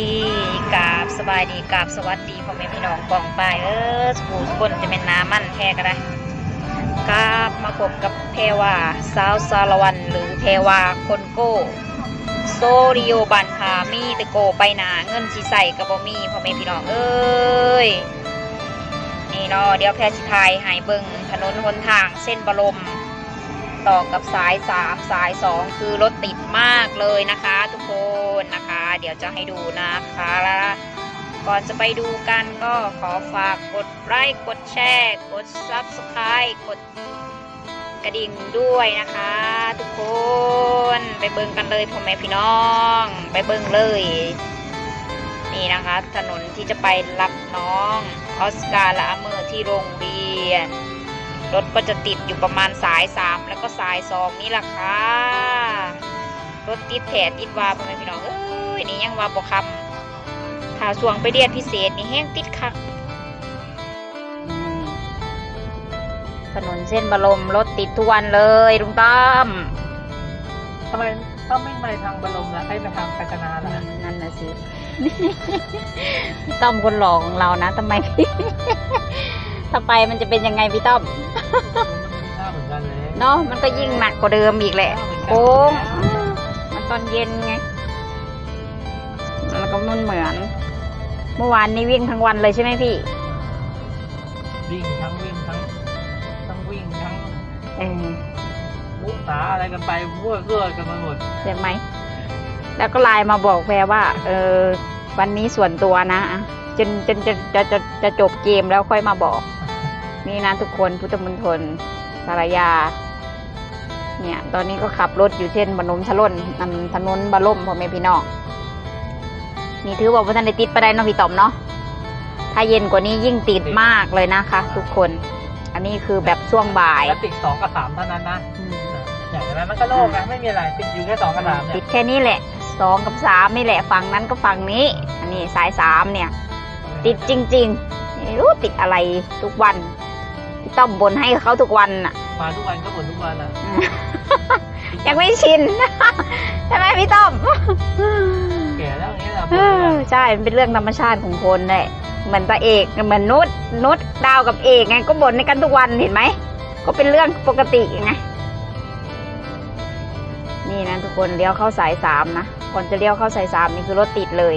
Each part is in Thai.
ีกาบสบายดีกาบสวัสดีพ่อแม่พี่น้องกองไปเออสูสคนจะเป็นน้ำมันแท้ก็ได้กาบมาพบกับเพรวาสาวสารวันหรือเพรวาคนโก้โซริโอบันพามีตะโกไปหนาเงินสีใส่กระบอมีพ่อแม่พี่น้องเอ้ยนี่เนาะเดี๋ยวแพรสิทายหายเบิงถนนหนทางเส้นบรม ต่อกับสาย 3 สาย 2 คือรถติดมากเลยนะคะ ทุกคนนะคะ เดี๋ยวจะให้ดูนะคะแล้วก่อนจะไปดูกันก็ขอฝากกดไลค์กดแชร์กด Subscribe กดกระดิ่งด้วยนะคะ ทุกคนไปเบิ่งกันเลยพ่อแม่พี่น้อง ไปเบิ่งเลย นี่นะคะ ถนนที่จะไปรับน้องออสการ์และอเมอร์ที่โรงเรียน รถก็จะติดอยู่ประมาณสาย3แล้วก็สาย2นี่แหละค่ะ รถติดแถติดวาพ่อแม่พี่น้องเอ้ยนี่ยังวาบกคำถ้าช่วงไปเรียนพิเศษนี่แห้งติดคักอืมถนนเส้นบรมรถติดทุกวันเลยลุงตั้มทำไมต้องไม่ไปทางบรมล่ะให้ไปทางกาญจนาล่ะนั่นน่ะสิพี่ต้อมคนหล่อของเรานะทำไม ถ้าไปมันจะเป็นยังไงพี่ต้อมหน้า เหมือนกันเลยเนาะมันก็ยิ่งหนักกว่าเดิมอีกแหละโค้งมันตอนเย็นไงแล้วก็มันเหมือน เมื่อวานนี้วิ่งทั้งวันเลยใช่ไหมพี่ วิ่งทั้งวิ่งทั้งทั้งวิ่งทั้งเออมุสาอะไรกันไปมั่วเกื้อกันมาหมดใช่ไหมแล้วก็ไลน์มาบอกแพรว่า เออวันนี้ส่วนตัวนะอะจนจนจะจะจะจะจบเกมแล้วค่อยมาบอก นี่นะทุกคนพุทธมณฑลสารยา เนี่ย ตอนนี้ก็ขับรถอยู่เช่นบนมชะล่นนำถนนบาล่มพ่อแม่พี่น้องนี่ถือว่าพระท่านได้ติดไปได้เนาะพี่ต๋อมเนาะถ้าเย็นกว่านี้ยิ่งติดมากเลยนะคะ ทุกคน อันนี้คือแบบช่วงบ่ายแล้วติดสองกับสามเท่านั้นนะอืมอย่างนั้นมันก็โล่งนะไม่มีอะไรติดอยู่แค่สองกับสามเนี่ติยดแค่นี้แหละสองกับสามนี่แหละฝั่งนั้นก็ฝั่งนี้ อันนี้สายสามเนี่ย ติดจริงๆไม่รู้ติดอะไรทุกวันพี่ ต้อมบ่นให้เขาทุกวันน่ะ มาทุกวันก็บ่นทุกวันนะยังไม่ชิน ใช่ไหมพี่ต้อมแก่แล้วอย่างเงี้ยนะเออใช่มันเป็นเรื่องธรรมชาติของคนแหละเหมือนตาเอกเหมือนนุชนุชดาวกับเอกไงก็บ่นในกันทุกวันเห็นไหมก็เป็นเรื่องปกติไงนี่นะทุกคนเลี้ยวเข้าสายสามนะก่อนจะเลี้ยวเข้าสายสามนี่คือรถติดเลย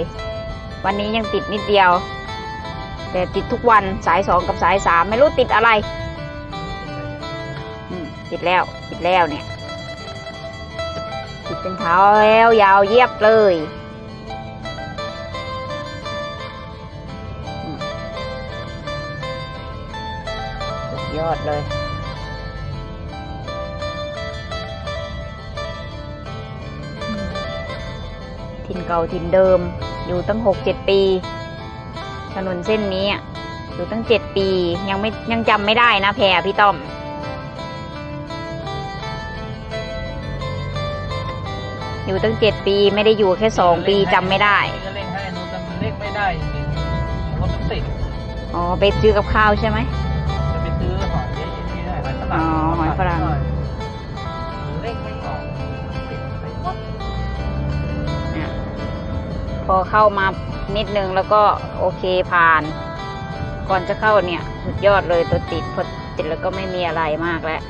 วันนี้ยังติดนิดเดียว แต่ติดทุกวันสายสองกับสายสามไม่รู้ติดอะไร คิดแล้วติดแล้วเนี่ยติดเป็นเท้าแล้วยาวเยียบเลยสุดยอดเลยถิ่นเก่าถิ่นเดิม อยู่ตั้งหกเจ็ดปี ถนนเส้นนี้อยู่ตั้งเจ็ดปียังไม่ยังจำไม่ได้นะแพรพี่ต้อม อยู่ตั้งเจ็ดปีไม่ได้อยู่แค่สองปีจำไม่ได้ ก็เล่นให้นุชแต่มันเล่นไม่ได้จริงๆรถมันติดอ๋อไปซื้อกับข้าวใช่ไหม จะไปซื้อหอยนี่ได้หอยฝรั่งอ๋อหอยฝรั่ง เล่นไม่ออกติดไปหมดอะพอเข้ามานิดนึงแล้วก็โอเคผ่าน ก่อนจะเข้าเนี่ย สุดยอดเลยตัวติดพอติดแล้วก็ไม่มีอะไรมากแล้ว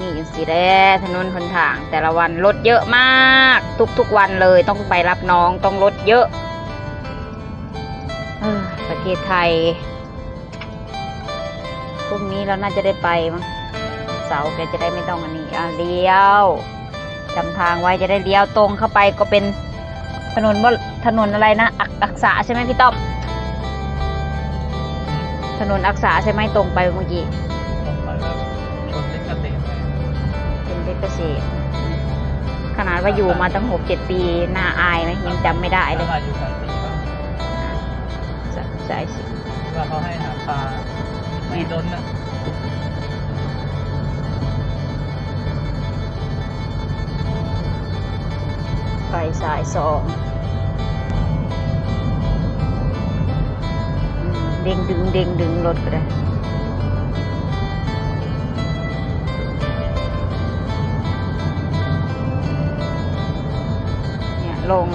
นี่อยู่สีแดงถนนหนทาง แต่ละวันรถเยอะมาก ทุกๆวันเลยต้องไปรับน้องต้องรถเยอะออประเทศไทยพรุ่งนี้เราน่าจะได้ไปมั้งเสาแกจะได้ไม่ต้องอันนี้อะเลี้ยวจำทางไว้จะได้เลี้ยวตรงเข้าไปก็เป็นถนนว่าถนนอะไรนะ อักอักษาใช่ไหมพี่ต้อมถนนอักษาใช่ไหมตรงไปเมื่อกี้ เกษตร ขนาดว่าอยู่มาตั้งหกเจ็ดปีน่าอายไหมยังจำไม่ได้เลยอยู่สายสีบ้างสายสายสิว่าเขาให้หาปลาไม่ดนนะไปสายสองเด้งดึงเด้งดึงรถก็ได้ ลง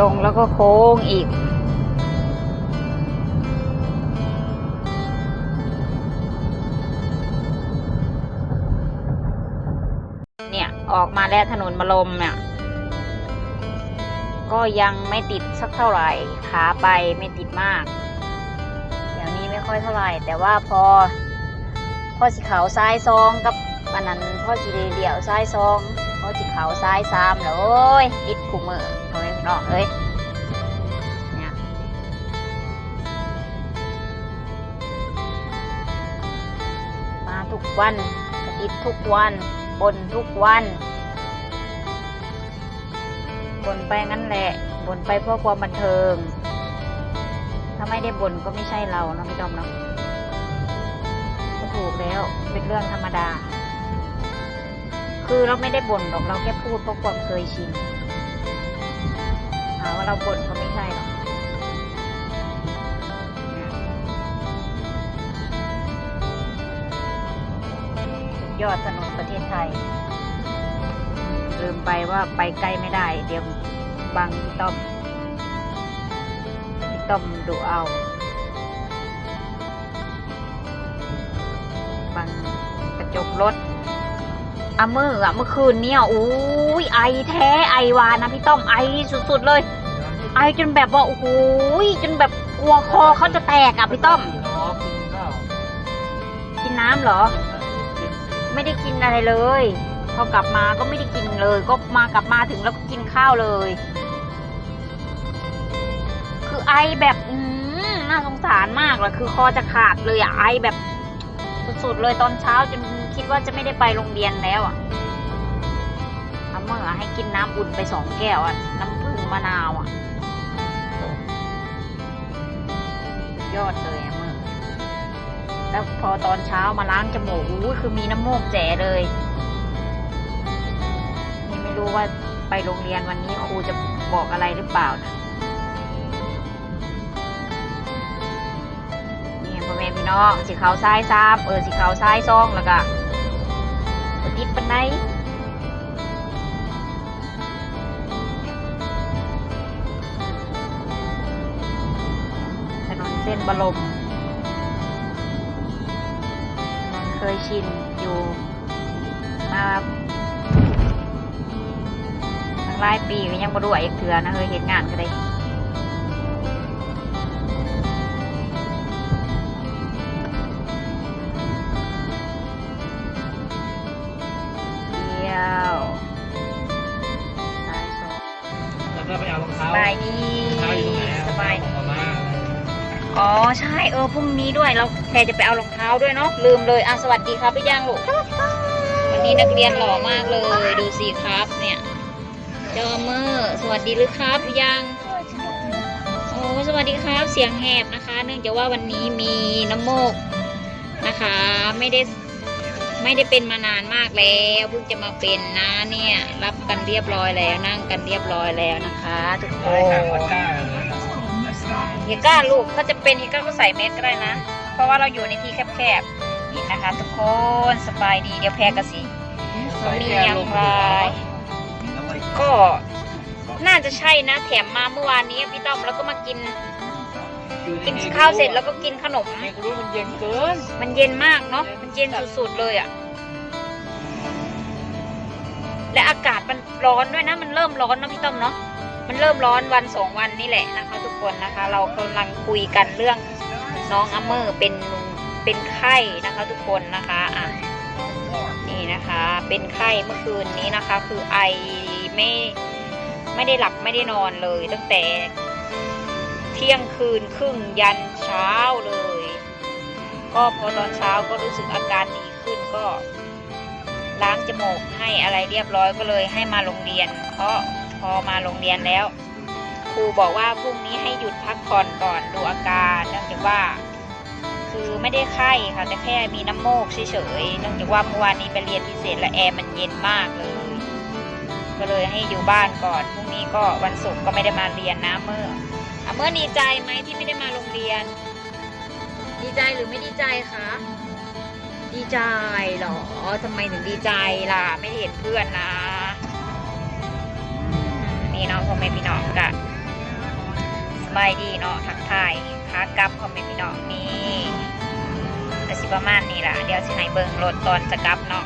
ลงแล้วก็โค้งอีก เนี่ย ออกมาแล้วถนนมะลมเนี่ย ก็ยังไม่ติดสักเท่าไหร่ ขาไปไม่ติดมากอย่างนี้ไม่ค่อยเท่าไหร่ แต่ว่าพอพ่อสิเขาวซ้ายซองกับอันนั้นพ่อสิเดี่ยวซ้ายซอง พ่อสิเขาซ้ายสามแล้วโอ้ยติดคู่มือทำไมพี่น้องเอ้ยเนี่ยมาทุกวันกระติดทุกวันบนทุกวันบนไปงั้นแหละบนไปเพื่อความบันเทิง ถ้าไม่ได้บนก็ไม่ใช่เราเนาะพี่ดอมเนาะถูกแล้วเป็นเรื่องธรรมดา คือเราไม่ได้บ่นหรอกเราแค่พูดเพราะความเคยชินหาว่าเราบ่นก็ไม่ใช่หรอกยอดถนนประเทศไทย ลืมไปว่าไปไกล้ไม่ได้ เดี๋ยวบางพี่ต้อมพี่ต้อมดูเอาบังกระจกรถ อะมืออะเมื่อคืนเนี่ยอุ้ยไอแท้ไอวานะพี่ต้อมไอสุดๆเลย ไอจนแบบว่าโอ้โหจนแบบกลัวคอเขาจะแตกอะพี่ต้อมกินข้าวกินน้ำเหรอ ไม่ได้กินอะไรเลย พอกลับมาก็ไม่ได้กินเลย ก็มากลับมาถึงแล้วก็กินข้าวเลย คือไอแบบอืมน่าสงสารมากเลยคือคอจะขาดเลยอะไอแบบสุดๆเลยตอนเช้าจน คิดว่าจะไม่ได้ไปโรงเรียนแล้วอะอาเมื่อให้กินน้ำอุ่นไปสองแก้วอะ น้ำผึ้งมะนาวอะ ยอดเลยอะเมื่อแล้วพอตอนเช้ามาล้างจมูกอู้คือมีน้ำมูกแจ๋เลย นี่ไม่รู้ว่าไปโรงเรียนวันนี้ครูจะบอกอะไรหรือเปล่านะนี่พ่อแม่พี่น้องสีขาวซ้ายซ้ำเออสีขาวซ้ายซองแล้วก็ิปันไดถนนเส้นบรมเคยชินอยู่มาทั้งหลายปีก็ยังบ่รู้อีกเถื่อนะเคยเห็นงานก็ได้ ก็ไปเอารองสเท้าบายดีรองเท้าอยู่ตรงไหนอะสบายของมาม่าอ๋อใช่เออพรุ่งนี้ด้วยเราแพรจะไปเอารองเท้าด้วยเนาะลืมเลยอะสวัสดีครับพี่ย่างลูกวันนี้นักเรียนหล่อมากเลยดูสิครับเนี่ยจอมือสวัสดีหรือครับพี่ย่างโอ้สวัสดีครับเสียงแหบนะคะ เนื่องจากว่าวันนี้มีน้ำมูกนะคะ ไม่ได้ ไม่ได้เป็นมานานมากแล้วเพิ่งจะมาเป็นนะเนี่ย รับกันเรียบร้อยแล้วนั่งกันเรียบร้อยแล้วนะคะ ทุกคนเฮก้าลูกถ้าจะเป็นเฮก้าก็ใส่เมสก็ได้นะ เพราะว่าเราอยู่ในที่แคบๆนี่นะคะ ทุกคนสบายดีเดี๋ยวแพรกระสีมีอย่างไรก็น่าจะใช่นะ แถมมาเมื่อวานนี้พี่ต้อมแล้วก็มากิน กินข้าวเสร็จแล้วก็กินขนมเองรู้มันเย็นเกิน มันเย็นมากเนาะ มันเย็นสุดๆเลยอะ่ะ และอากาศมันร้อนด้วยนะ มันเริ่มร้อนเนาะพี่ต้อมเนาะ มันเริ่มร้อนวันสองวันนี่แหละนะคะ ทุกคนนะคะ เรากำลังคุยกันเรื่องน้องอัมเมอร์เป็นเป็นไข้นะคะ ทุกคนนะคะอะนี่นะคะ เป็นไข้เมื่อคืนนี้นะคะ คือไอไม่ไม่ได้หลับไม่ได้นอนเลยตั้งแต่เที่ยงคืนครึ่งยันเช้าเลย ก็พอตอนเช้าก็รู้สึกอาการดีขึ้นก็ล้างจมูกให้อะไรเรียบร้อยก็เลยให้มาโรงเรียน เพราะพอมาโรงเรียนแล้ว ครูบอกว่าพรุ่งนี้ให้หยุดพักผ่อนก่อนดูอาการเนื่องจากว่า คือไม่ได้ไข้ค่ะแต่แค่มีน้ำโมกเฉยๆเนื่องจากว่าเมื่อวานนี้ไปเรียนพิเศษและแอร์มันเย็นมากเลย ก็เลยให้อยู่บ้านก่อนพรุ่งนี้ก็วันศุกร์ก็ไม่ได้มาเรียนนะเมื่อ เมื่อดีใจไหมที่ไม่ได้มาโรงเรียน ดีใจหรือไม่ดีใจคะ ดีใจเหรอทำไมถึงดีใจล่ะ ไม่เห็นเพื่อนนะอืมะพ่อแม่พี่น้องกะสบายดีเนาะทักทายขากลับพ่อแม่พี่น้องนี่ก็สิประมาณนี้ล่ะ เดี๋ยวสิให้เบิงรถตอนจะกลับเนาะ